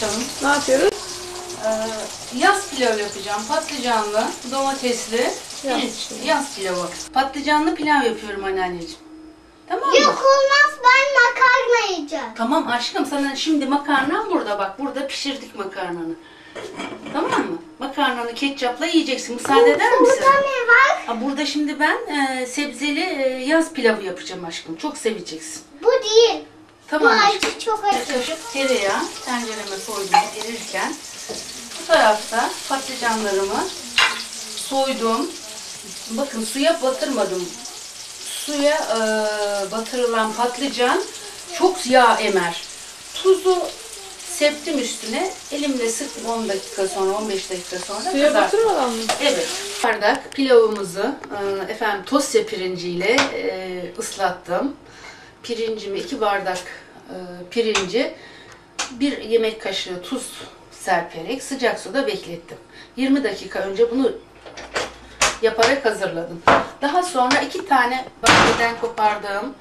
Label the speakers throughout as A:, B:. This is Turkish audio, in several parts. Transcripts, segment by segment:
A: Canım.
B: Ne yapıyoruz?
A: Ee, yaz pilav yapacağım. Patlıcanlı, domatesli,
B: Yaz.
A: Yaz pilavı. Patlıcanlı pilav yapıyorum anneanneciğim. Tamam mı?
C: Yok olmaz ben makarna yiyeceğim.
A: Tamam aşkım sana şimdi makarnan burada bak. Burada pişirdik makarnanı. Tamam mı? Makarnanı ketçapla yiyeceksin. Müsaade eder misin?
C: Burada ne var?
A: Ha, burada şimdi ben e, sebzeli e, yaz pilavı yapacağım aşkım. Çok seveceksin.
C: Bu değil. Bu
A: Tamam aşkım.
C: acı çok
A: Bir
C: acı.
A: Kaşık tereyağı tencereme koydum erirken bu tarafta patlıcanlarımı soydum. Bakın suya batırmadım. Suya e, batırılan patlıcan çok yağ emer. Tuzu septim üstüne elimle sıktım 10 dakika sonra 15 dakika sonra
B: Suya
A: kızarttım.
B: batırmadan mı?
A: Evet. Bardak pilavımızı e, efendim Tosya pirinciyle e, ıslattım. Pirincimi iki bardak pirinci bir yemek kaşığı tuz serperek sıcak suda beklettim. 20 dakika önce bunu yaparak hazırladım. Daha sonra iki tane bahçeden kopardığım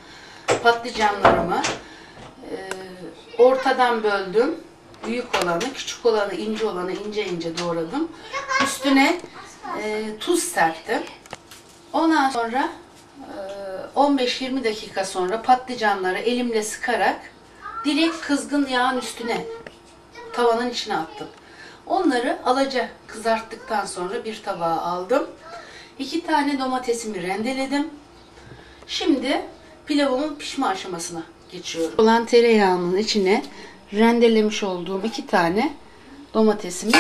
A: patlıcanlarımı e, ortadan böldüm. Büyük olanı, küçük olanı, ince olanı ince ince doğradım. Üstüne e, tuz serptim. Ondan sonra e, 15-20 dakika sonra patlıcanları elimle sıkarak direkt kızgın yağın üstüne tavanın içine attım. Onları alaca kızarttıktan sonra bir tabağa aldım. İki tane domatesimi rendeledim. Şimdi pilavımın pişme aşamasına geçiyorum. Olan tereyağının içine rendelemiş olduğum iki tane domatesimi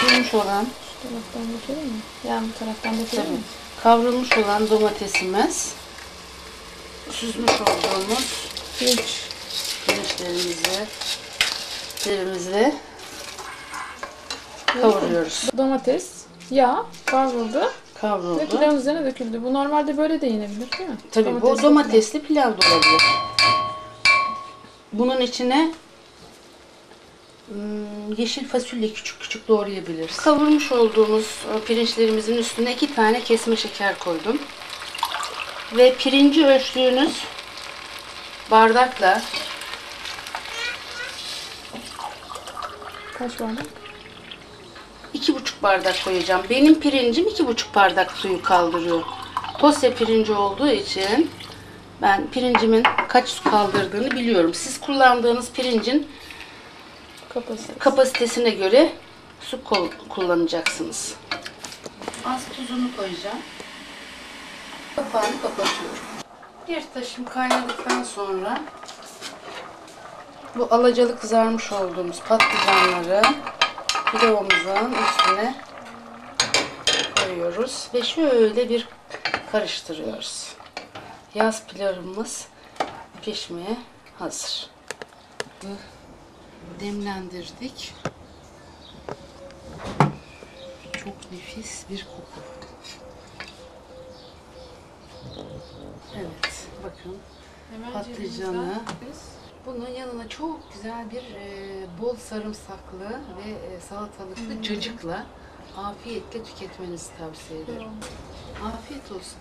A: kurumuş olan
B: Bu taraftan batırır mı? Yani bu taraftan
A: Tabii.
B: mı?
A: Kavrulmuş olan domatesimiz, süzmüş olduğumuz
B: Pirinç.
A: pirinçlerimizi, pirinçlerimizle kavuruyoruz.
B: Domates, yağ kavruldu ve
A: Kavruldu.
B: pilavın üzerine döküldü. Bu normalde böyle de yenebilir değil mi?
A: Tabii bu
B: Domatesli
A: domatesli pilav da olabilir. Bunun içine hmm, yeşil fasulye küçük küçük doğrayabiliriz. Kavurmuş olduğumuz e, pirinçlerimizin üstüne iki tane kesme şeker koydum. Ve pirinci ölçtüğünüz bardakla.
B: Kaç bardak?
A: iki buçuk bardak koyacağım. Benim pirincim iki buçuk bardak suyu kaldırıyor. Tosya pirinci olduğu için ben pirincimin kaç su kaldırdığını biliyorum. Siz kullandığınız pirincin
B: Kapasite.
A: kapasitesine göre su kullanacaksınız. Az tuzunu koyacağım. Kapağını kapatıyorum. Bir taşım kaynadıktan sonra bu alacalı kızarmış olduğumuz patlıcanları pilavımızın üstüne koyuyoruz ve şöyle bir karıştırıyoruz. Yaz pilavımız pişmeye hazır. Demlendirdik. Çok nefis bir koku. Evet, bakın patlıcanı. Bunun yanına çok güzel bir e, bol sarımsaklı ve e, salatalıklı
B: Hmm.
A: cacıkla afiyetle tüketmenizi tavsiye ederim. Afiyet olsun.